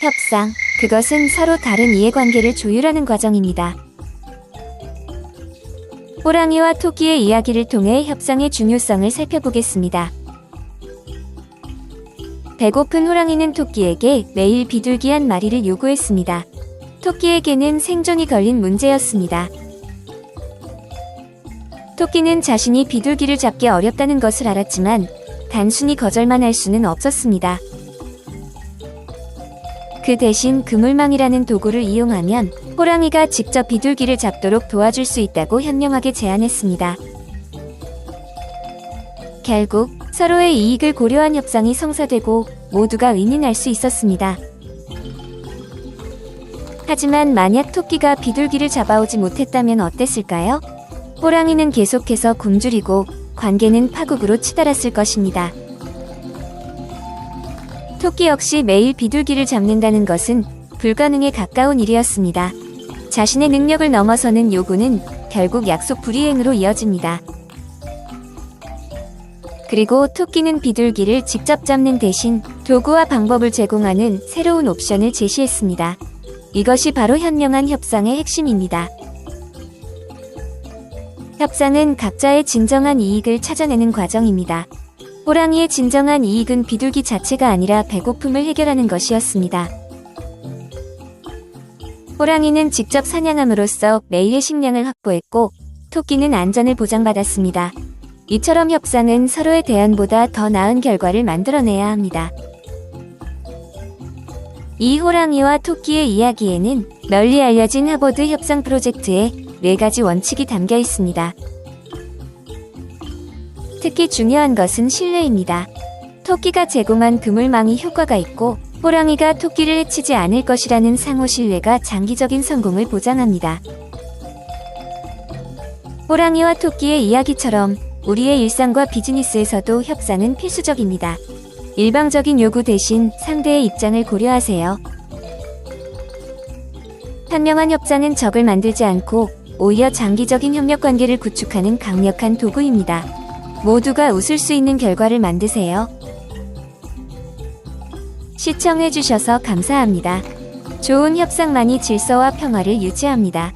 협상. 그것은 서로 다른 이해관계를 조율하는 과정입니다. 호랑이와 토끼의 이야기를 통해 협상의 중요성을 살펴보겠습니다. 배고픈 호랑이는 토끼에게 매일 비둘기 한 마리를 요구했습니다. 토끼에게는 생존이 걸린 문제였습니다. 토끼는 자신이 비둘기를 잡기 어렵다는 것을 알았지만 단순히 거절만 할 수는 없었습니다. 그 대신 그물망이라는 도구를 이용하면 호랑이가 직접 비둘기를 잡도록 도와줄 수 있다고 현명하게 제안했습니다. 결국 서로의 이익을 고려한 협상이 성사되고 모두가 윈윈할 수 있었습니다. 하지만 만약 토끼가 비둘기를 잡아오지 못했다면 어땠을까요? 호랑이는 계속해서 굶주리고 관계는 파국으로 치달았을 것입니다. 토끼 역시 매일 비둘기를 잡는다는 것은 불가능에 가까운 일이었습니다. 자신의 능력을 넘어서는 요구는 결국 약속 불이행으로 이어집니다. 그리고 토끼는 비둘기를 직접 잡는 대신 도구와 방법을 제공하는 새로운 옵션을 제시했습니다. 이것이 바로 현명한 협상의 핵심입니다. 협상은 각자의 진정한 이익을 찾아내는 과정입니다. 호랑이의 진정한 이익은 비둘기 자체가 아니라 배고픔을 해결하는 것이었습니다. 호랑이는 직접 사냥함으로써 매일의 식량을 확보했고 토끼는 안전을 보장받았습니다. 이처럼 협상은 서로의 대안보다 더 나은 결과를 만들어내야 합니다. 이 호랑이와 토끼의 이야기에는 널리 알려진 하버드 협상 프로젝트의 네 가지 원칙이 담겨 있습니다. 특히 중요한 것은 신뢰입니다. 토끼가 제공한 그물망이 효과가 있고 호랑이가 토끼를 해치지 않을 것이라는 상호 신뢰가 장기적인 성공을 보장합니다. 호랑이와 토끼의 이야기처럼 우리의 일상과 비즈니스에서도 협상은 필수적입니다. 일방적인 요구 대신 상대의 입장을 고려하세요. 현명한 협상은 적을 만들지 않고 오히려 장기적인 협력 관계를 구축하는 강력한 도구입니다. 모두가 웃을 수 있는 결과를 만드세요. 시청해주셔서 감사합니다. 좋은 협상만이 질서와 평화를 유지합니다.